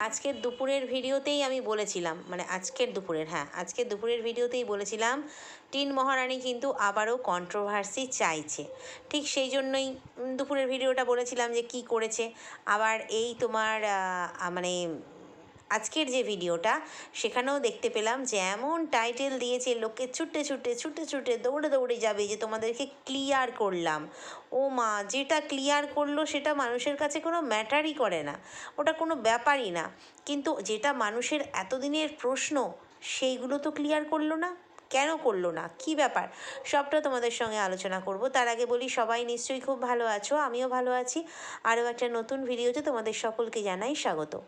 আজকের দুপুরের ভিডিওতেই আমি বলেছিলাম মানে আজকের দুপুরের হ্যাঁ আজকের দুপুরের ভিডিওতেই বলেছিলাম, টিন মহারানী কিন্তু আবারও কন্ট্রোভার্সি চাইছে। ঠিক সেই জন্যই দুপুরের ভিডিওটা বলেছিলাম যে কি করেছে। আবার এই তোমার মানে আজকের যে ভিডিওটা, সেখানেও দেখতে পেলাম যে এমন টাইটেল দিয়েছে, লোকে ছুটে ছুটে ছুটে ছুটে দৌড়ে দৌড়ে যাবে যে তোমাদেরকে ক্লিয়ার করলাম। ও মা, যেটা ক্লিয়ার করল সেটা মানুষের কাছে কোনো ম্যাটারই করে না। ওটা কোনো ব্যাপারই না। কিন্তু যেটা মানুষের এতদিনের প্রশ্ন, সেইগুলো তো ক্লিয়ার করল না? কেন করল না? কি ব্যাপার? সবটা তোমাদের সঙ্গে আলোচনা করব। তার আগে বলি, সবাই নিশ্চয়ই খুব ভালো আছো, আমিও ভালো আছি। আরও একটা নতুন ভিডিওতে তোমাদের সকলকে জানাই স্বাগত।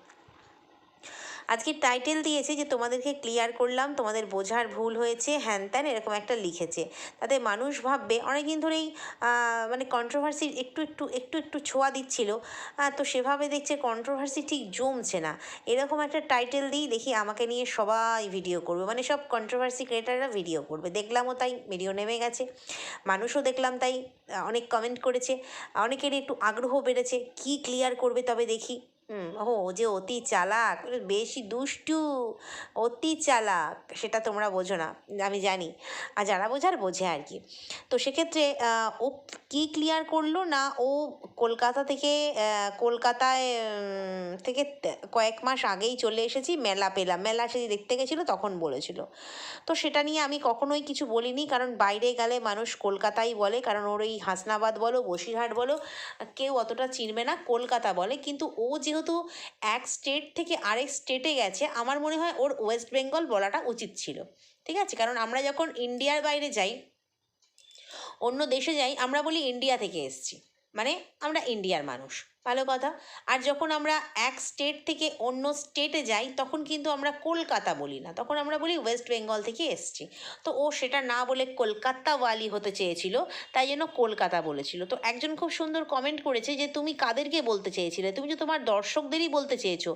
আজকে টাইটেল দিয়েছে যে তোমাদেরকে ক্লিয়ার করলাম, তোমাদের বোঝার ভুল হয়েছে, হ্যান ত্যান এরকম একটা লিখেছে। তাতে মানুষ ভাববে, অনেকদিন ধরেই মানে কন্ট্রোভার্সি একটু একটু একটু একটু ছোঁয়া দিচ্ছিল তো সেভাবে দেখছে কন্ট্রোভার্সি ঠিক জমছে না। এরকম একটা টাইটেল দিই, দেখি আমাকে নিয়ে সবাই ভিডিও করবে। মানে সব কন্ট্রোভার্সি ক্রিয়েটাররা ভিডিও করবে। দেখলামও তাই ভিডিও নেমে গেছে। মানুষও দেখলাম তাই অনেক কমেন্ট করেছে। অনেকেরই একটু আগ্রহ বেড়েছে, কি ক্লিয়ার করবে তবে দেখি। হুম ও যে অতি চালাক বেশি দুষ্টু, অতি চালাক, সেটা তোমরা বোঝো না, আমি জানি। আর যারা বোঝার বোঝে আর কি। তো সেক্ষেত্রে ও কি ক্লিয়ার করল না ও কলকাতা থেকে কলকাতায় থেকে কয়েক মাস আগেই চলে এসেছি, মেলা পেলাম। মেলা সে দেখতে গেছিল, তখন বলেছিল। তো সেটা নিয়ে আমি কখনোই কিছু বলিনি, কারণ বাইরে গেলে মানুষ কলকাতাই বলে, কারণ ওর ওই হাসনাবাদ বলো, বসিরহাট বলো, কেউ অতটা চিনবে না, কলকাতা বলে। কিন্তু ও যেহেতু এক স্টেট থেকে আরেক স্টেটে গেছে, আমার মনে হয় ওর ওয়েস্ট বেঙ্গল বলাটা উচিত ছিল। ঠিক আছে? কারণ আমরা যখন ইন্ডিয়ার বাইরে যাই, অন্য দেশে যাই, আমরা বলি ইন্ডিয়া থেকে এসছি। মানে আমরা ইন্ডিয়ার মানুষ। ভালো কথা। আর যখন আমরা এক স্টেট থেকে অন্য স্টেটে যাই, তখন কিন্তু আমরা কলকাতা বলি না। তখন আমরা বলি ওয়েস্ট বেঙ্গল থেকে এসেছি। তো ও সেটা না বলে কলকাতাওয়ালি হতে চেয়েছিল, তাই জন্য কলকাতা বলেছিল। তো একজন খুব সুন্দর কমেন্ট করেছে যে, তুমি কাদেরকে বলতে চেয়েছিলে? তুমি যে তোমার দর্শকদেরই বলতে চেয়েছো?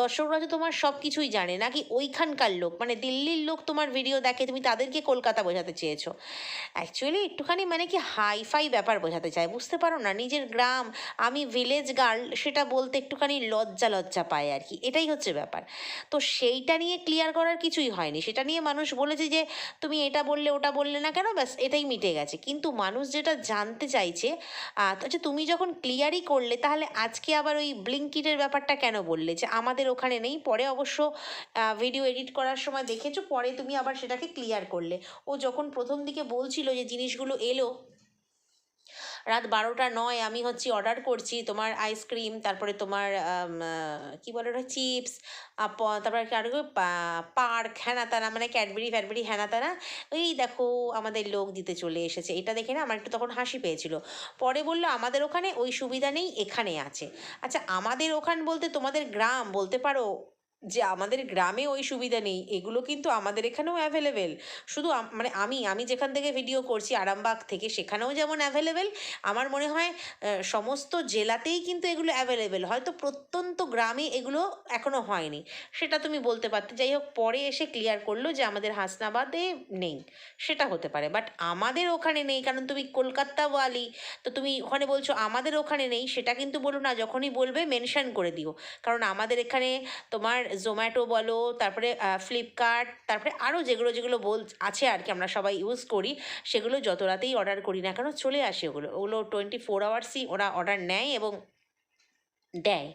দর্শকরা তো তোমার সব কিছুই জানে। নাকি ওইখানকার লোক মানে দিল্লির লোক তোমার ভিডিও দেখে তুমি তাদেরকে কলকাতা বোঝাতে চেয়েছো? অ্যাকচুয়ালি একটুখানি মানে কি হাই ফাই ব্যাপার বোঝাতে চায়। বুঝতে পারো না, নিজের গ্রাম, আমি ভিলেজ গার্ল সেটা বলতে একটুখানি লজ্জা লজ্জা পায় আর কি। এটাই হচ্ছে ব্যাপার। তো সেইটা নিয়ে ক্লিয়ার করার কিছুই হয়নি। সেটা নিয়ে মানুষ বলেছে যে, তুমি এটা বললে, ওটা বললে না কেন? ব্যাস, এটাই মিটে গেছে। কিন্তু মানুষ যেটা জানতে চাইছে আচ্ছা তুমি যখন ক্লিয়ারই করলে, তাহলে আজকে আবার ওই ব্লিঙ্কিটের ব্যাপারটা কেন বললে? যে আমাদের ওখানে নেই, পরে অবশ্য ভিডিও এডিট করার সময় দেখেছ, পরে তুমি আবার সেটাকে ক্লিয়ার করলে। ও যখন প্রথম দিকে বলছিল যে জিনিসগুলো এলো রাত বারোটা নয় আমি হচ্ছে অর্ডার করছি তোমার আইসক্রিম তারপরে তোমার কি বলে ওটা চিপস তারপরে আরও পার্ক হ্যানা তানা মানে ক্যাডবেরি ফ্যাডবেরি হ্যানা তানা এই দেখো আমাদের লোক দিতে চলে এসেছে। এটা দেখে না আমার একটু তখন হাসি পেয়েছিল। পরে বলল, আমাদের ওখানে ওই সুবিধা নেই, এখানে আছে। আচ্ছা আমাদের ওখান বলতে তোমাদের গ্রাম বলতে পারো? যে আমাদের গ্রামে ওই সুবিধা নেই, এগুলো কিন্তু আমাদের এখানেও অ্যাভেলেবেল শুধু মানে আমি আমি যেখান থেকে ভিডিও করছি, আরামবাগ থেকে, সেখানেও যেমন অ্যাভেলেবেল আমার মনে হয় সমস্ত জেলাতেই কিন্তু এগুলো অ্যাভেলেবেল হয়তো প্রত্যন্ত গ্রামে এগুলো এখনও হয়নি। সেটা তুমি বলতে পারতে, যাই হোক, পরে এসে ক্লিয়ার করল যে আমাদের হাসনাবাদে নেই। সেটা হতে পারে। বাট আমাদের ওখানে নেই, কারণ তুমি কলকাতা ওয়ালি, তো তুমি ওখানে বলছো আমাদের ওখানে নেই, সেটা কিন্তু বলো না, যখনই বলবে মেনশন করে দিও। কারণ আমাদের এখানে তোমার জোম্যাটো বলো, তারপরে ফ্লিপকার্ট তারপরে আরও যেগুলো যেগুলো বল, আছে আর কি আমরা সবাই ইউজ করি, সেগুলো যত রাতেই অর্ডার করি না কেন চলে আসে ওগুলো। ওগুলো টোয়েন্টি ফোর আওয়ার্সই ওরা অর্ডার নেয় এবং দেয়।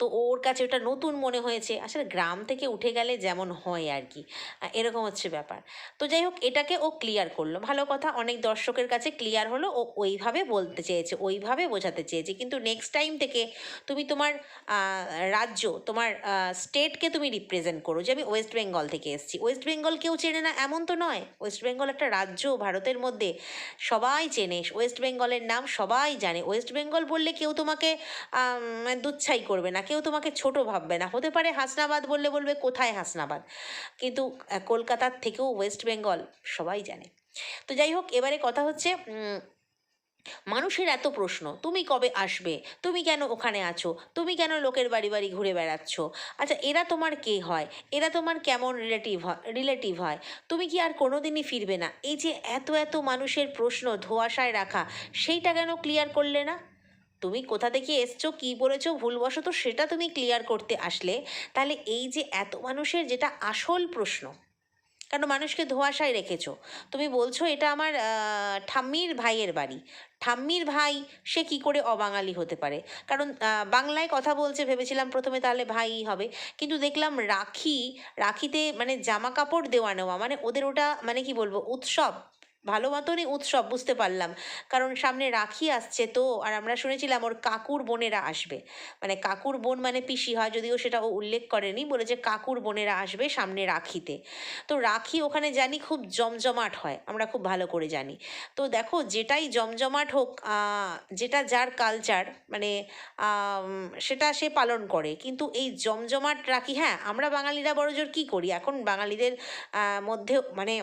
তো ওর কাছে ওটা নতুন মনে হয়েছে। আসলে গ্রাম থেকে উঠে গেলে যেমন হয় আর কি এরকম হচ্ছে ব্যাপার। তো যাই হোক, এটাকে ও ক্লিয়ার করল। ভালো কথা, অনেক দর্শকের কাছে ক্লিয়ার হলো। ও ওইভাবে বলতে চেয়েছে, ওইভাবে বোঝাতে চেয়েছে। কিন্তু নেক্সট টাইম থেকে তুমি তোমার রাজ্য, তোমার স্টেটকে তুমি রিপ্রেজেন্ট করো। যে আমি ওয়েস্ট বেঙ্গল থেকে এসেছি। ওয়েস্ট বেঙ্গল কেউ চেনে না, এমন তো নয়। ওয়েস্ট বেঙ্গল একটা রাজ্য ভারতের মধ্যে সবাই চেনে। ওয়েস্ট বেঙ্গলের নাম সবাই জানে। ওয়েস্ট বেঙ্গল বললে কেউ তোমাকে দুচ্ছাই করবে না। কেউ তোমাকে ছোট ভাববে না। হতে পারে হাসনাবাদ বললে বলবে, কোথায় হাসনাবাদ? কিন্তু কলকাতার থেকেও ওয়েস্ট বেঙ্গল সবাই জানে। তো যাই হোক, এবারে কথা হচ্ছে মানুষের এত প্রশ্ন, তুমি কবে আসবে? তুমি কেন ওখানে আছো? তুমি কেন লোকের বাড়ি বাড়ি ঘুরে বেড়াচ্ছ? আচ্ছা এরা তোমার কে হয়? এরা তোমার কেমন রিলেটিভ হয় রিলেটিভ হয়? তুমি কি আর কোনো দিনই ফিরবে না? এই যে এত এত মানুষের প্রশ্ন ধোয়াশায় রাখা, সেইটা কেন ক্লিয়ার করলে না? তুমি কোথা থেকে এসছো, কী বলেছ ভুলবশত সেটা তুমি ক্লিয়ার করতে আসলে, তাহলে এই যে এত মানুষের যেটা আসল প্রশ্ন, কেন মানুষকে ধোয়াশায় রেখেছো? তুমি বলছো এটা আমার ঠাম্মির ভাইয়ের বাড়ি। ঠাম্মির ভাই, সে কি করে অবাঙালি হতে পারে? কারণ বাংলায় কথা বলছে, ভেবেছিলাম প্রথমে তাহলে ভাই হবে, কিন্তু দেখলাম রাখি, রাখিতে মানে জামা কাপড় দেওয়া নেওয়া মানে ওদের ওটা মানে কি বলব, উৎসব ভালো মতনই উৎসব, বুঝতে পারলাম। কারণ সামনে রাখি আসছে তো, আর আমরা শুনেছিলাম ওর কাকুর বোনেরা আসবে। মানে কাকুর বোন মানে পিসি হয়, যদিও সেটা ও উল্লেখ করেনি, বলেছে কাকুর বোনেরা আসবে সামনে রাখিতে। তো রাখি ওখানে জানি খুব জমজমাট হয়, আমরা খুব ভালো করে জানি। তো দেখো, যেটাই জমজমাট হোক যেটা যার কালচার মানে সেটা সে পালন করে। কিন্তু এই জমজমাট রাখি হ্যাঁ আমরা বাঙালিরা বড়জোর কী করি? এখন বাঙালিদের মধ্যে মানে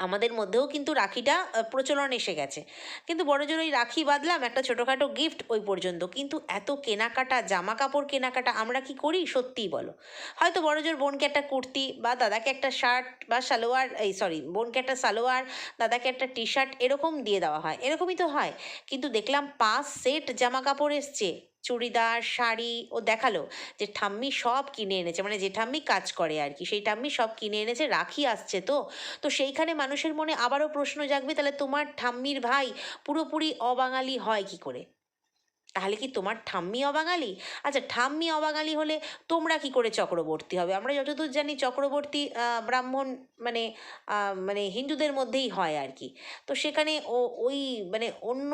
আমাদের মধ্যেও কিন্তু রাখিটা প্রচলন এসে গেছে। কিন্তু বড়জোর ওই রাখি বাঁধলাম একটা ছোটোখাটো গিফট ওই পর্যন্ত। কিন্তু এত কেনাকাটা জামা কাপড় কেনাকাটা আমরা কি করি? সত্যিই বলো। হয়তো বড়জোর বোনকে একটা কুর্তি বা দাদাকে একটা শার্ট বা সালোয়ার, এই সরি বোনকে একটা সালোয়ার, দাদাকে একটা টি শার্ট এরকম দিয়ে দেওয়া হয়। এরকমই তো হয়। কিন্তু দেখলাম পাঁচ সেট জামা কাপড় এসছে। চুড়িদার, শাড়ি ও দেখাল যে ঠাম্মি সব কিনে এনেছে মানে যে ঠাম্মি কাজ করে আর কি, সেই ঠাম্মি সব কিনে এনেছে, রাখি আসছে তো। তো সেইখানে মানুষের মনে আবারও প্রশ্ন জাগবে, তাহলে তোমার ঠাম্মির ভাই পুরোপুরি অবাঙালি হয় কি করে? তাহলে কি তোমার ঠাম্মি অবাঙালি? আচ্ছা ঠাম্মি অবাঙালি হলে তোমরা কি করে চক্রবর্তী হবে? আমরা যতদূর জানি চক্রবর্তী ব্রাহ্মণ মানে মানে হিন্দুদের মধ্যেই হয় আর কি। তো সেখানে ও, ওই মানে অন্য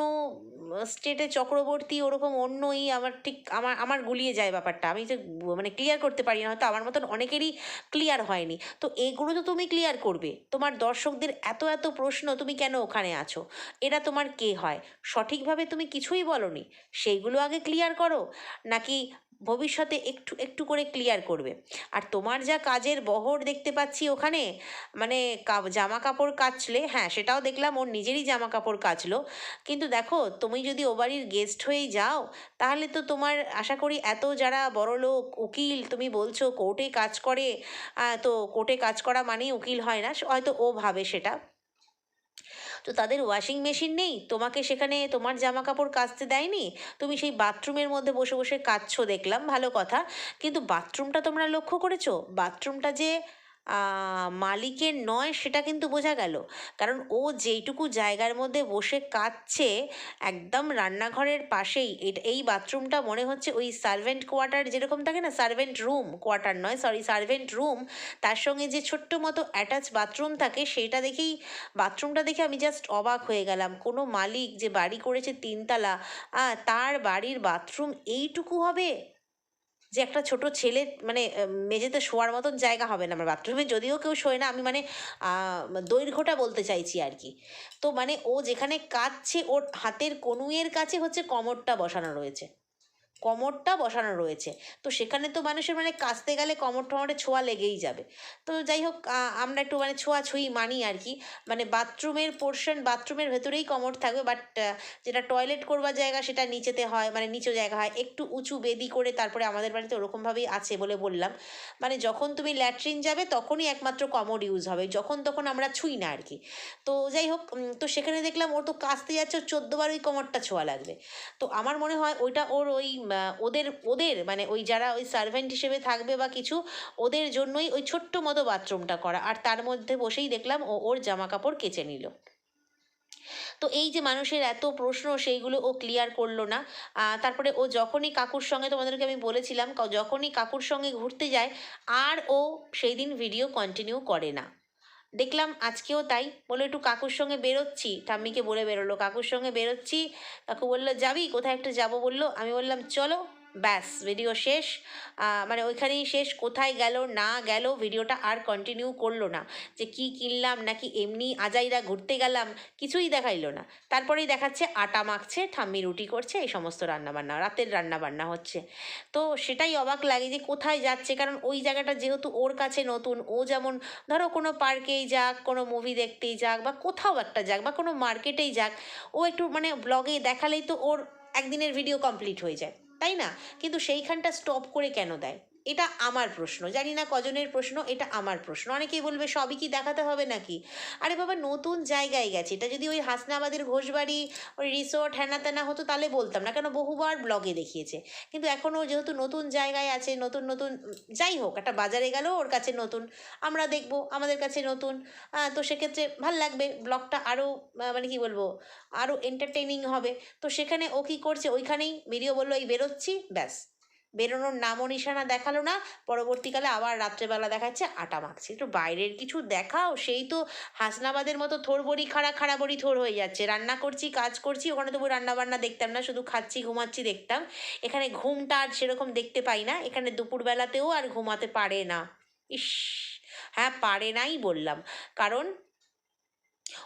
স্টেটে চক্রবর্তী ওরকম অন্যই আমার ঠিক আমার আমার গুলিয়ে যায় ব্যাপারটা। আমি যে মানে ক্লিয়ার করতে পারি না, হয়তো আমার মতন অনেকেরই ক্লিয়ার হয়নি। তো এগুলো তো তুমি ক্লিয়ার করবে। তোমার দর্শকদের এত এত প্রশ্ন, তুমি কেন ওখানে আছো? এরা তোমার কে হয়? সঠিকভাবে তুমি কিছুই বলনি। সেইগুলো আগে ক্লিয়ার করো? নাকি ভবিষ্যতে একটু একটু করে ক্লিয়ার করবে? আর তোমার যা কাজের বহর দেখতে পাচ্ছি ওখানে মানে জামা কাপড় কাচলে হ্যাঁ সেটাও দেখলাম, ওর নিজেরই জামা কাপড় কাচলো। কিন্তু দেখো, তুমি যদি ও বাড়ির গেস্ট হয়েই যাও, তাহলে তো তোমার, আশা করি এত যারা বড় লোক, উকিল, তুমি বলছো কোর্টে কাজ করে তো কোর্টে কাজ করা মানেই উকিল হয় না, হয়তো ও ভাবে সেটা। তো তাদের ওয়াশিং মেশিন নেই, তোমাকে সেখানে তোমার জামা কাপড় কাচতে দেয়নি? তুমি সেই বাথরুমের মধ্যে বসে বসে কাচ্ছ দেখলাম, ভালো কথা। কিন্তু বাথরুমটা তোমরা লক্ষ্য করেছ? বাথরুমটা যে মালিকের নয় সেটা কিন্তু বোঝা গেল। কারণ ও যেইটুকু জায়গার মধ্যে বসে কাচ্ছে একদম রান্নাঘরের পাশেই এই বাথরুমটা মনে হচ্ছে ওই সার্ভেন্ট কোয়ার্টার যেরকম থাকে না সার্ভেন্ট রুম কোয়ার্টার নয় সরি সার্ভেন্ট রুম তার সঙ্গে যে ছোট্ট মতো অ্যাটাচ বাথরুম থাকে, সেটা দেখেই বাথরুমটা দেখে আমি জাস্ট অবাক হয়ে গেলাম। কোনো মালিক যে বাড়ি করেছে তিনতলা তার বাড়ির বাথরুম এইটুকু হবে? যে একটা ছোট ছেলে মানে মেঝেতে শোয়ার মতন জায়গা হবে না আমার বাথরুমে যদিও কেউ শোয় না, আমি মানে দৈর্ঘ্যটা বলতে চাইছি আর কি। তো মানে ও যেখানে কাঁদছে, ওর হাতের কনুয়ের কাছে হচ্ছে কমরটা বসানো রয়েছে। কমরটা বসানো রয়েছে। তো সেখানে তো মানুষের মানে কাচতে গেলে কমর টমরে ছোঁয়া লেগেই যাবে। তো যাই হোক আমরা একটু মানে ছোঁয়াছুঁই মানি আর কি। মানে বাথরুমের পোর্শন বাথরুমের ভেতরেই কমর থাকবে বাট যেটা টয়লেট করবার জায়গা সেটা নিচেতে হয় মানে নিচু জায়গা হয়। একটু উঁচু বেদি করে তারপরে আমাদের বাড়িতে ওরকমভাবেই আছে বলে বললাম। মানে যখন তুমি ল্যাট্রিন যাবে, তখনই একমাত্র কমোড ইউজ হবে, যখন তখন আমরা ছুঁই না আর কি। তো যাই হোক তো সেখানে দেখলাম ওর তো কাচতে যাচ্ছে, ওর চোদ্দোবার ওই কমরটা ছোঁয়া লাগবে। তো আমার মনে হয় ওইটা ওর ওই ওদের ওদের মানে ওই যারা ওই সার্ভেন্ট হিসেবে থাকবে বা কিছু, ওদের জন্যই ওই ছোট্ট মতো বাথরুমটা করা। আর তার মধ্যে বসেই দেখলাম ও ওর জামা কাপড় কেচে নিল। তো এই যে মানুষের এত প্রশ্ন, সেইগুলো ও ক্লিয়ার করল না। তারপরে ও যখনই কাকুর সঙ্গে, তোমাদেরকে আমি বলেছিলাম যখনই কাকুর সঙ্গে ঘুরতে যায়, আর ও সেই দিন ভিডিও কন্টিনিউ করে না। দেখলাম আজকেও তাই। বলল, একটু কাকুর সঙ্গে বেরোচ্ছি। ঠাম্মিকে বলে বেরোলো, কাকুর সঙ্গে বেরোচ্ছি। কাকু বলল, যাবি? কোথায় একটা যাব? বলল, আমি বললাম, চলো। ব্যাস ভিডিও শেষ। মানে ওইখানেই শেষ। কোথায় গেল, না গেল ভিডিওটা আর কন্টিনিউ করল না। যে কি কিনলাম, নাকি এমনি আজাইরা ঘুরতে গেলাম, কিছুই দেখাইলো না। তারপরেই দেখাচ্ছে, আটা মাখছে, ঠাম্মি রুটি করছে, এই সমস্ত রান্নাবান্না, রাতের রান্নাবান্না হচ্ছে। তো সেটাই অবাক লাগে যে কোথায় যাচ্ছে, কারণ ওই জায়গাটা যেহেতু ওর কাছে নতুন, ও যেমন, ধরো কোনো পার্কেই যাক, কোনো মুভি দেখতেই যাক, বা কোথাও একটা যাক, বা কোনো মার্কেটেই যাক, ও একটু মানে ব্লগে দেখালেই তো ওর একদিনের ভিডিও কমপ্লিট হয়ে যায়। তাই না? কিন্তু সেইখানটা স্টপ করে কেন দেয়? এটা আমার প্রশ্ন। জানি না কজনের প্রশ্ন, এটা আমার প্রশ্ন। অনেকেই বলবে, সবই কি দেখাতে হবে নাকি? আরে বাবা, নতুন জায়গায় গেছে। এটা যদি ওই হাসনাবাদের ঘোষবাড়ি, ওই রিসোর্ট হ্যানা ত্যানা হতো, তাহলে বলতাম না। কেন? বহুবার ব্লগে দেখিয়েছে। কিন্তু এখনও যেহেতু নতুন জায়গায় আছে, নতুন নতুন, যাই হোক, একটা বাজারে গেলেও ওর কাছে নতুন। আমরা দেখব, আমাদের কাছে নতুন। তো সেক্ষেত্রে ভালো লাগবে। ব্লগটা আরও মানে কি বলব, আরও এন্টারটেইনিং হবে। তো সেখানে ও কী করছে? ওইখানেই ভিডিও বলল, এই বেরোচ্ছি। ব্যাস। বেরোনোর নামও নিশানা দেখাল না। পরবর্তীকালে আবার রাত্রেবেলা দেখাচ্ছে আটা মাখছে। একটু বাইরের কিছু দেখাও, সেই তো হাসনাবাদের মতো থোর বড়ি, খাড়া খাড়া বড়ি থোর হয়ে যাচ্ছে। রান্না করছি, কাজ করছি, ওখানে তবু রান্না বান্না দেখতাম না, শুধু খাচ্ছি, ঘুমাচ্ছি দেখতাম। এখানে ঘুমটা আর সেরকম দেখতে পাই না। এখানে দুপুরবেলাতেও আর ঘুমাতে পারে না। ইস হ্যাঁ পারে নাই বললাম। কারণ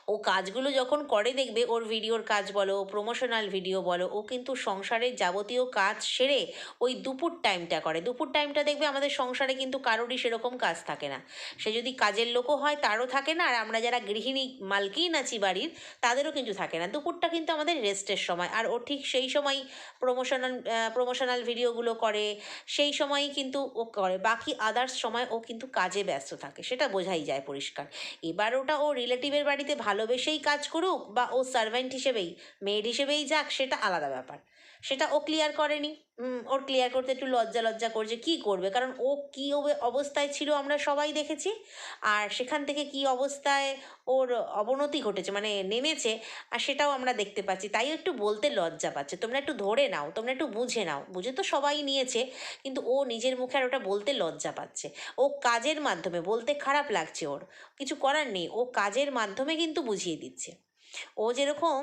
ও কাজগুলো যখন করে দেখবে, ওর ভিডিওর কাজ বলো প্রমোশনাল ভিডিও বলো, ও কিন্তু সংসারের যাবতীয় কাজ সেরে ওই দুপুর টাইমটা করে। দুপুর টাইমটা দেখবে আমাদের সংসারে কিন্তু কারোরই সেরকম কাজ থাকে না। সে যদি কাজের লোকও হয়, তারও থাকে না, আর আমরা যারা গৃহিণী মালকিন আছি বাড়ির, তাদেরও কিন্তু থাকে না। দুপুরটা কিন্তু আমাদের রেস্টের সময়। আর ও ঠিক সেই সময় প্রমোশনাল প্রমোশনাল ভিডিওগুলো করে, সেই সময়ই কিন্তু ও করে। বাকি আদার্স সময় ও কিন্তু কাজে ব্যস্ত থাকে, সেটা বোঝাই যায় পরিষ্কার। এবার ওটা ও রিলেটিভের বাড়িতে ভালোবেসেই কাজ করুক বা ও সার্ভেন্ট হিসেবেই মেয়ের হিসেবেই যাক সেটা আলাদা ব্যাপার। সেটা ও ক্লিয়ার করেনি। ওর ক্লিয়ার করতে একটু লজ্জা লজ্জা করছে, কি করবে? কারণ ও কী অবস্থায় ছিল আমরা সবাই দেখেছি। আর সেখান থেকে কি অবস্থায় ওর অবনতি ঘটেছে মানে নেমেছে, আর সেটাও আমরা দেখতে পাচ্ছি। তাই একটু বলতে লজ্জা পাচ্ছে। তোমরা একটু ধরে নাও, তোমরা একটু বুঝে নাও। বুঝে তো সবাই নিয়েছে, কিন্তু ও নিজের মুখে আর ওটা বলতে লজ্জা পাচ্ছে। ও কাজের মাধ্যমে, বলতে খারাপ লাগছে ওর। কিছু করার নেই। ও কাজের মাধ্যমে কিন্তু বুঝিয়ে দিচ্ছে। ও যেরকম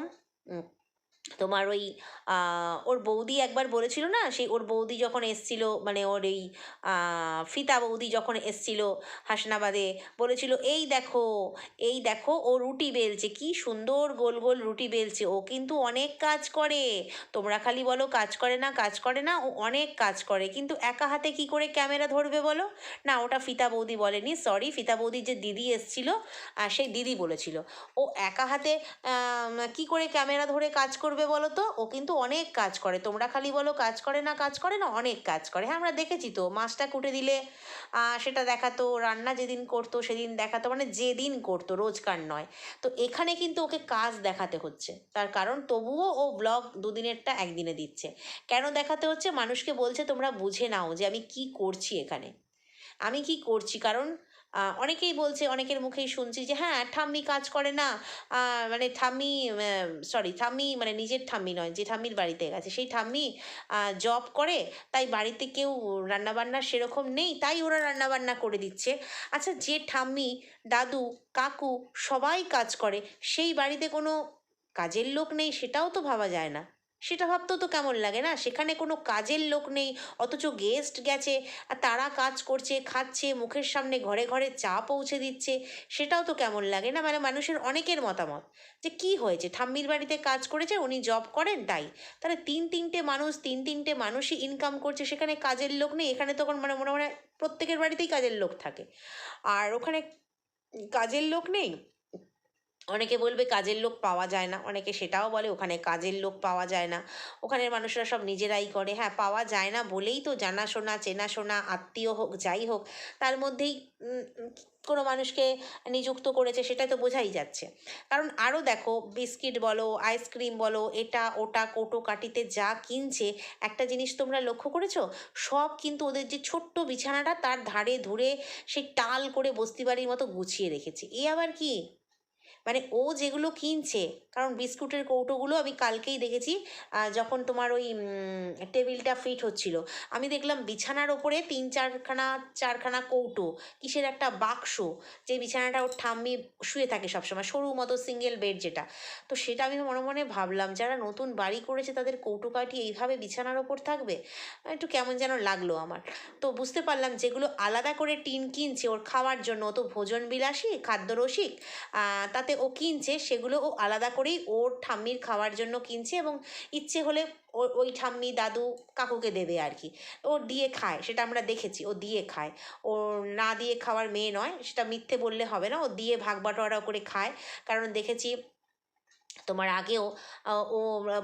তোমার ওই ওর বৌদি একবার বলেছিল না? সেই ওর বৌদি যখন এসছিল মানে ওর এই ফিতা বৌদি যখন এসছিল হাসনাবাদে, বলেছিল, এই দেখো এই দেখো, ও রুটি বেলছে, কি সুন্দর গোল গোল রুটি বেলছে, ও কিন্তু অনেক কাজ করে। তোমরা খালি বলো, কাজ করে না, কাজ করে না, ও অনেক কাজ করে। কিন্তু একা হাতে কি করে ক্যামেরা ধরবে বলো? না, ওটা ফিতা বৌদি বলেনি, সরি, ফিতা বৌদির যে দিদি এসছিল সেই দিদি বলেছিল। ও একা হাতে কি করে ক্যামেরা ধরে কাজ করবে? বলো তো ও কিন্তু অনেক কাজ করে। তোমরা খালি বলো কাজ করে না, কাজ করে না, অনেক কাজ করে। হ্যাঁ আমরা দেখেছি তো, মাছটা কুটে দিলে সেটা দেখাতো, রান্না যেদিন করতো সেদিন দেখাতো মানে যেদিন করতো, রোজকার নয়। তো এখানে কিন্তু ওকে কাজ দেখাতে হচ্ছে। তার কারণ তবুও ও ব্লগ দুদিনেরটা একদিনে দিচ্ছে। কেন দেখাতে হচ্ছে? মানুষকে বলছে, তোমরা বুঝে নাও যে আমি কি করছি এখানে। আমি কি করছি? কারণ অনেকেই বলছে, অনেকের মুখেই শুনছি যে হ্যাঁ ঠাম্মি কাজ করে না। মানে ঠাম্মি সরি ঠাম্মি মানে নিজের ঠাম্মি নয়, যে ঠাম্মির বাড়িতে গেছে। সেই ঠাম্মি জব করে, তাই বাড়িতে কেউ রান্নাবান্না সেরকম নেই, তাই ওরা রান্নাবান্না করে দিচ্ছে। আচ্ছা যে ঠাম্মি, দাদু, কাকু সবাই কাজ করে, সেই বাড়িতে কোনো কাজের লোক নেই, সেটাও তো ভাবা যায় না। সেটা ভাবতেও তো কেমন লাগে না? সেখানে কোনো কাজের লোক নেই, অথচ গেস্ট গেছে, আর তারা কাজ করছে, খাচ্ছে, মুখের সামনে ঘরে ঘরে চা পৌঁছে দিচ্ছে, সেটাও তো কেমন লাগে না? মানে মানুষের অনেকের মতামত যে কি হয়েছে? ঠাম্মির বাড়িতে কাজ করেছে, উনি জব করেন, তাই? তাহলে তিন তিনটে মানুষ, তিন তিনটে মানুষই ইনকাম করছে, সেখানে কাজের লোক নেই, এখানে তখন মানে মনে মনে প্রত্যেকের বাড়িতেই কাজের লোক থাকে। আর ওখানে কাজের লোক নেই অনেকে বলবে কাজের লোক পাওয়া যায় না, অনেকে সেটাও বলে ওখানে কাজের লোক পাওয়া যায় না। ওখানের মানুষরা সব নিজেরাই করে হ্যাঁ পাওয়া যায় না বলেই তো জানাশোনা, চেনাশোনা, আত্মীয় হোক, যাই হোক, তার মধ্যেই কোনো মানুষকে নিযুক্ত করেছে সেটা তো বোঝাই যাচ্ছে। কারণ আরও দেখো, বিস্কিট বলো, আইসক্রিম বলো, এটা, ওটা, কোটো, কাটিতে যা কিনছে, একটা জিনিস তোমরা লক্ষ্য করেছ? সব কিন্তু ওদের যে ছোট্ট বিছানাটা তার ধারে ধরে সেই টাল করে বস্তি বাড়ির মতো গুছিয়ে রেখেছে। এ আবার কি? মানে ও যেগুলো কিনছে, কারণ বিস্কুটের কৌটোগুলো আমি কালকেই দেখেছি যখন তোমার ওই টেবিলটা ফিট হচ্ছিল। আমি দেখলাম বিছানার ওপরে তিন চারখানা চারখানা কৌটো, কিসের একটা বাক্স, যে বিছানাটা ওর ঠাম্মি শুয়ে থাকে সবসময় সরু মতো সিঙ্গেল বেড যেটা। তো সেটা আমি মনে মনে ভাবলাম, যারা নতুন বাড়ি করেছে তাদের কৌটো কাঠি এইভাবে বিছানার ওপর থাকবে? একটু কেমন যেন লাগল আমার। তো বুঝতে পারলাম যেগুলো আলাদা করে টিন কিনছে ওর খাওয়ার জন্য তো ভোজন বিলাসী খাদ্যরসিক তাতে ও কিনছে, সেগুলো ও আলাদা করেই ওর ঠাম্মির খাওয়ার জন্য কিনছে এবং ইচ্ছে হলে ও, ওই ঠাম্মি, দাদু কাকুকে দেবে আর কি। ও দিয়ে খায়, সেটা আমরা দেখেছি, ও দিয়ে খায়। ও না দিয়ে খাওয়ার মেয়ে নয়, সেটা মিথ্যে বললে হবে না, ও দিয়ে ভাগ বাটোয়ারা করে খায়। কারণ দেখেছি তোমার আগেও ও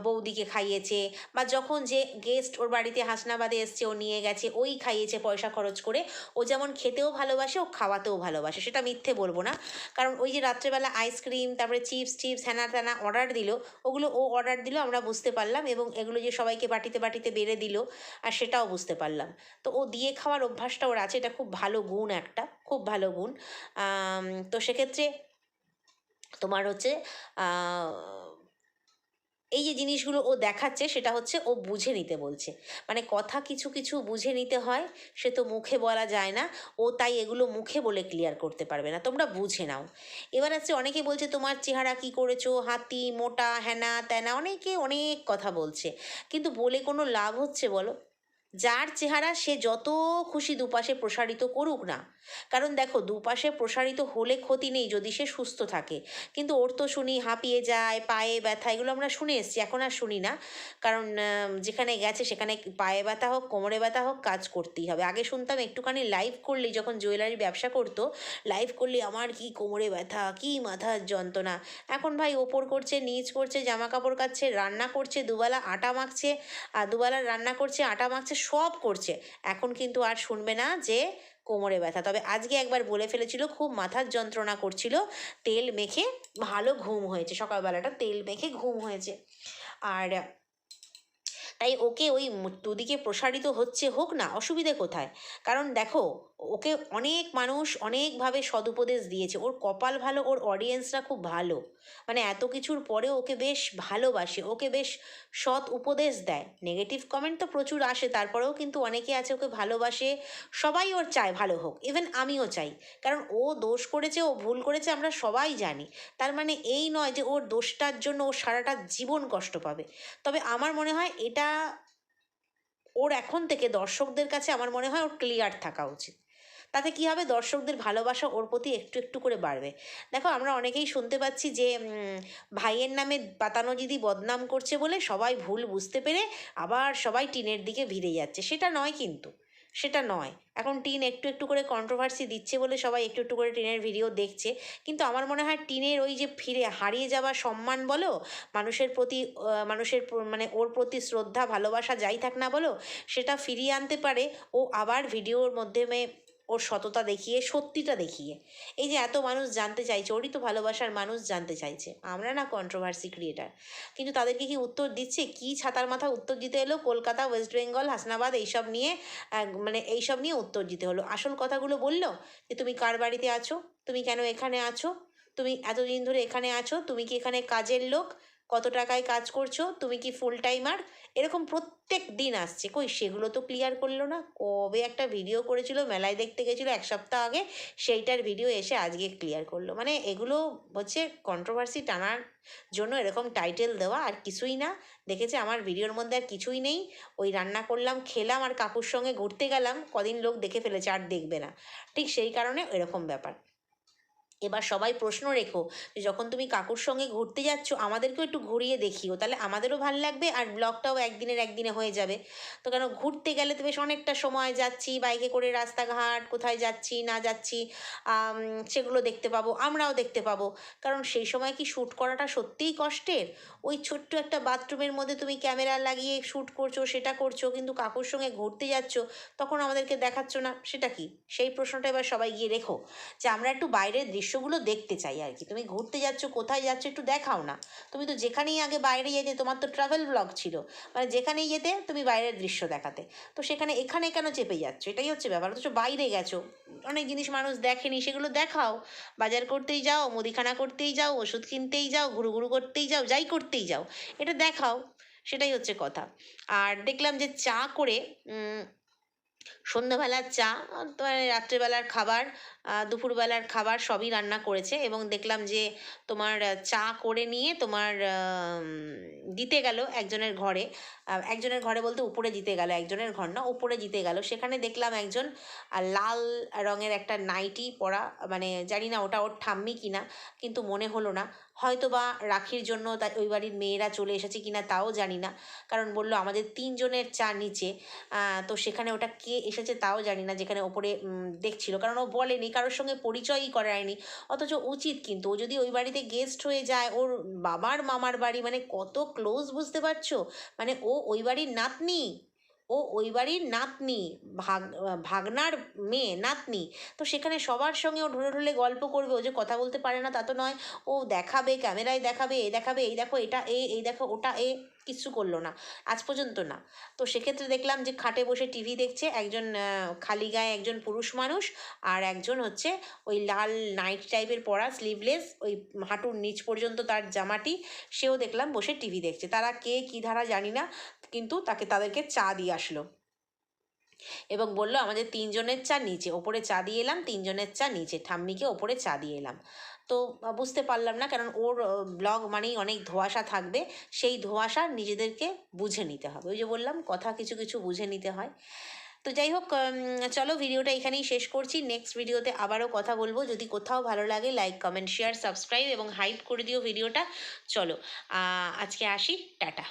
বৌদিকে খাইয়েছে বা যখন যে গেস্ট ওর বাড়িতে হাসনাবাদে এসছে, ও নিয়ে গেছে, ওই খাইয়েছে পয়সা খরচ করে। ও যেমন খেতেও ভালোবাসে, ও খাওয়াতেও ভালোবাসে, সেটা মিথ্যে বলব না। কারণ ওই যে রাত্রেবেলা আইসক্রিম তারপরে চিপস টিপস হ্যানা ত্যানা অর্ডার দিল, ওগুলো ও অর্ডার দিল, আমরা বুঝতে পারলাম এবং এগুলো যে সবাইকে বাটিতে বাটিতে বেড়ে দিল, আর সেটাও বুঝতে পারলাম। তো ও দিয়ে খাওয়ার অভ্যাসটা ওর আছে, এটা খুব ভালো গুণ একটা, খুব ভালো গুণ। তো সেক্ষেত্রে তোমার হচ্ছে এই যে জিনিসগুলো ও দেখাচ্ছে সেটা হচ্ছে ও বুঝে নিতে বলছে। মানে কথা কিছু কিছু বুঝে নিতে হয়, সে তো মুখে বলা যায় না, ও তাই এগুলো মুখে বলে ক্লিয়ার করতে পারবে না। তোমরা বুঝে নাও। এবার হচ্ছে অনেকে বলছে, তোমার চেহারা কি করেছ? হাতি, মোটা হ্যানা ত্যানা অনেকে অনেক কথা বলছে। কিন্তু বলে কোনো লাভ হচ্ছে বলো? যার চেহারা সে যত খুশি দুপাশে প্রসারিত করুক না। কারণ দেখো, দুপাশে প্রসারিত হলে ক্ষতি নেই যদি সে সুস্থ থাকে। কিন্তু ওর তো শুনি হাঁপিয়ে যায়, পায়ে ব্যথা, এগুলো আমরা শুনে এসছি, এখন আর শুনি না। কারণ যেখানে গেছে সেখানে পায়ে ব্যথা হোক, কোমরে ব্যথা হোক, কাজ করতেই হবে। আগে শুনতাম একটুখানি লাইভ করলেই, যখন জুয়েলারি ব্যবসা করতো লাইভ করলে আমার কি কোমরে ব্যথা, কি মাথার যন্ত্রণা। এখন ভাই ওপর করছে, নিচ করছে, জামা কাপড় কাচ্ছে, রান্না করছে, দুবেলা আটা মাখছে, আর দুবেলা রান্না করছে, আটা মাখছে সব করছে। এখন কিন্তু আর শুনবে না যে কোমরে ব্যথা। তবে আজকে একবার বলে ফেলেছিল, খুব মাথার যন্ত্রণা করছিল, তেল মেখে ভালো ঘুম হয়েছে। সকালবেলাটা তেল মেখে ঘুম হয়েছে। আর তাই ওকে ওই দুদিকে প্রসারিত হচ্ছে হোক না, অসুবিধে কোথায়? কারণ দেখো, ওকে অনেক মানুষ অনেকভাবে সদুপদেশ দিয়েছে। ওর কপাল ভালো, ওর অডিয়েন্সরা খুব ভালো। মানে এত কিছুর পরে ওকে বেশ ভালোবাসে, ওকে বেশ সৎ উপদেশ দেয়। নেগেটিভ কমেন্ট তো প্রচুর আসে, তারপরেও কিন্তু অনেকে আছে ওকে ভালোবাসে। সবাই ওর চায় ভালো হোক ইভেন আমিও চাই। কারণ ও দোষ করেছে, ও ভুল করেছে, আমরা সবাই জানি। তার মানে এই নয় যে ওর দোষটার জন্য ও সারাটা জীবন কষ্ট পাবে। তবে আমার মনে হয় এটা ওর এখন থেকে দর্শকদের কাছে আমার মনে হয় ওর ক্লিয়ার থাকা উচিত। তাতে কি হবে? দর্শকদের ভালোবাসা ওর প্রতি একটু একটু করে বাড়বে। দেখো, আমরা অনেকেই শুনতে পাচ্ছি যে ভাইয়ের নামে পাতানো দিদি বদনাম করছে বলে সবাই ভুল বুঝতে পেরে আবার সবাই টিনের দিকে ভিড়ে যাচ্ছে। সেটা নয় কিন্তু। সেটা নয়। এখন টিন একটু একটু করে কন্ট্রোভার্সি দিচ্ছে বলে সবাই একটু একটু করে টিনের ভিডিও দেখছে। কিন্তু আমার মনে হয় টিনের ওই যে ফিরে, হারিয়ে যাওয়া সম্মান বলো, মানুষের প্রতি মানুষের মানে ওর প্রতি শ্রদ্ধা, ভালোবাসা যাই থাক না বলো, সেটা ফিরিয়ে আনতে পারে। ও আবার ভিডিওর মাধ্যমে ওর সততা দেখিয়ে, সত্যিটা দেখিয়ে। এই যে এত মানুষ জানতে চাইছে, ওরই তো ভালোবাসার মানুষ জানতে চাইছে। আমরা না কন্ট্রোভার্সি ক্রিয়েটার কিন্তু তাদেরকে কি উত্তর দিচ্ছে? কি ছাতার মাথা উত্তর দিতে এলো? কলকাতা ওয়েস্ট বেঙ্গল হাসনাবাদ এইসব নিয়ে মানে এইসব নিয়ে উত্তর দিতে হলো। আসল কথাগুলো বলল যে, তুমি কার বাড়িতে আছো? তুমি কেন এখানে আছো? তুমি এতদিন ধরে এখানে আছো? তুমি কি এখানে কাজের লোক? কত টাকায় কাজ করছ? তুমি কি ফুল টাইমার এরকম প্রত্যেক দিন আসছে। কই, সেগুলো তো ক্লিয়ার করল না। কবে একটা ভিডিও করেছিল, মেলায় দেখতে গেছিল এক সপ্তাহ আগে, সেইটার ভিডিও এসে আজকে ক্লিয়ার করল। মানে এগুলো হচ্ছে কন্ট্রোভার্সি টানার জন্য এরকম টাইটেল দেওয়া, আর কিছুই না। দেখেছে, আমার ভিডিওর মধ্যে আর কিছুই নেই। ওই রান্না করলাম, খেলাম, আর কাকুর সঙ্গে ঘুরতে গেলাম। কদিন লোক দেখে ফেলেছে, আর দেখবে না। ঠিক সেই কারণে এরকম ব্যাপার। এবার সবাই প্রশ্ন রেখো যখন তুমি কাকুর সঙ্গে ঘুরতে যাচ্ছ, আমাদেরকেও একটু ঘুরিয়ে দেখিও। তাহলে আমাদেরও ভালো লাগবে আর ব্লগটাও একদিনের একদিনে হয়ে যাবে। তো কেন ঘুরতে গেলে তো বেশ অনেকটা সময় যাচ্ছি, বাইকে করে রাস্তাঘাট, কোথায় যাচ্ছি, না যাচ্ছি সেগুলো দেখতে পাবো, আমরাও দেখতে পাবো। কারণ সেই সময় কি শ্যুট করাটা সত্যিই কষ্টের? ওই ছোট্ট একটা বাথরুমের মধ্যে তুমি ক্যামেরা লাগিয়ে শ্যুট করছ, সেটা করছ, কিন্তু কাকুর সঙ্গে ঘুরতে যাচ্ছ, তখন আমাদেরকে দেখাচ্ছ না, সেটা কি? সেই প্রশ্নটা এবার সবাই গিয়ে রেখো। যে আমরা একটু বাইরের দৃশ্যগুলো দেখতে চাই আর কি। তুমি ঘুরতে যাচ্ছ, কোথায় যাচ্ছ একটু দেখাও না। তুমি তো যেখানেই আগে বাইরে যেতে, তোমার তো ট্রাভেল ব্লগ ছিল। মানে যেখানেই যেতে, তুমি বাইরের দৃশ্য দেখাতে। তো সেখানে এখানে কেন চেপে যাচ্ছ? এটাই হচ্ছে ব্যাপার। অথচ বাইরে গেছো। অনেক জিনিস মানুষ দেখেনি, সেগুলো দেখাও। বাজার করতেই যাও, মুদিখানা করতেই যাও, ওষুধ কিনতেই যাও ঘুরু ঘুরু করতেই যাও, যাই করতেই যাও। এটা দেখাও। সেটাই হচ্ছে কথা। আর দেখলাম যে চা করে সন্ধ্যাবেলার চা, তোমার রাত্রেবেলার খাবার দুপুরবেলার খাবার সবই রান্না করেছে এবং দেখলাম যে তোমার চা করে নিয়ে তোমার দিতে গেল একজনের ঘরে। একজনের ঘরে বলতে উপরে দিতে গেল, একজনের ঘর না, উপরে দিতে গেল। সেখানে দেখলাম একজন লাল রঙের একটা নাইটি পরা মানে জানি না ওটা ওর ঠাম্মি কিনা, কিন্তু মনে হলো না। হয়তো বা রাখির জন্য তা ওই বাড়ির মেয়েরা চলে এসেছে কিনা তাও জানি না। কারণ বলল আমাদের তিনজনের চা নিচে তো সেখানে ওটা কে এসেছে তাও জানি না, যেখানে ওপরে দেখছিল। কারণ ও বলেনি, কারোর সঙ্গে পরিচয়ই করায়নি। অথচ উচিত কিন্তু, ও যদি ওই বাড়িতে গেস্ট হয়ে যায়, ওর বাবার মামার বাড়ি মানে কত ক্লোজ বুঝতে পারছ? মানে ও ওই বাড়ির নাতনি। ও ওই বাড়ির নাতনি, ভাগ, ভাগনার মেয়ে, নাতনি। তো সেখানে সবার সঙ্গে ও ঢুলে ঢুলে গল্প করবে। ও যে কথা বলতে পারে না তা তো নয়। ও দেখাবে, ক্যামেরায় দেখাবে, এ দেখাবে, এই দেখো, এটা এ, এই দেখো, ওটা এ। কিচ্ছু করল না, আজ পর্যন্ত না। তো সেক্ষেত্রে দেখলাম যে খাটে বসে টিভি দেখছে একজন খালি গায়ে একজন পুরুষ মানুষ আর একজন হচ্ছে ওই লাল নাইট টাইপের পরা স্লিভলেস ওই হাঁটুর নিচ পর্যন্ত তার জামাটি, সেও দেখলাম বসে টিভি দেখছে। তারা কে, কী ধারা জানি না, কিন্তু তাকে তাদেরকে চা দিয়ে আসলো। এবং বলল, আমাদের তিনজনের চা নিচে, ওপরে চা দিয়ে এলাম, তিনজনের চা নিচে। ঠাম্মিকে ওপরে চা দিয়ে এলাম। তো বুঝতে পারলাম না, কারণ ওর ব্লগ মানেই অনেক ধোঁয়াশা থাকবে। সেই ধোঁয়াশা নিজেদেরকে বুঝে নিতে হবে। ওই যে বললাম, কথা কিছু কিছু বুঝে নিতে হয়। তো যাই হোক চলো ভিডিওটা এখানেই শেষ করছি। নেক্সট ভিডিওতে আবারও কথা বলব। যদি কোথাও ভালো লাগে লাইক কমেন্ট শেয়ার সাবস্ক্রাইব এবং হাইপ করে দিও ভিডিওটা। চলো আজকে আসি। টাটা।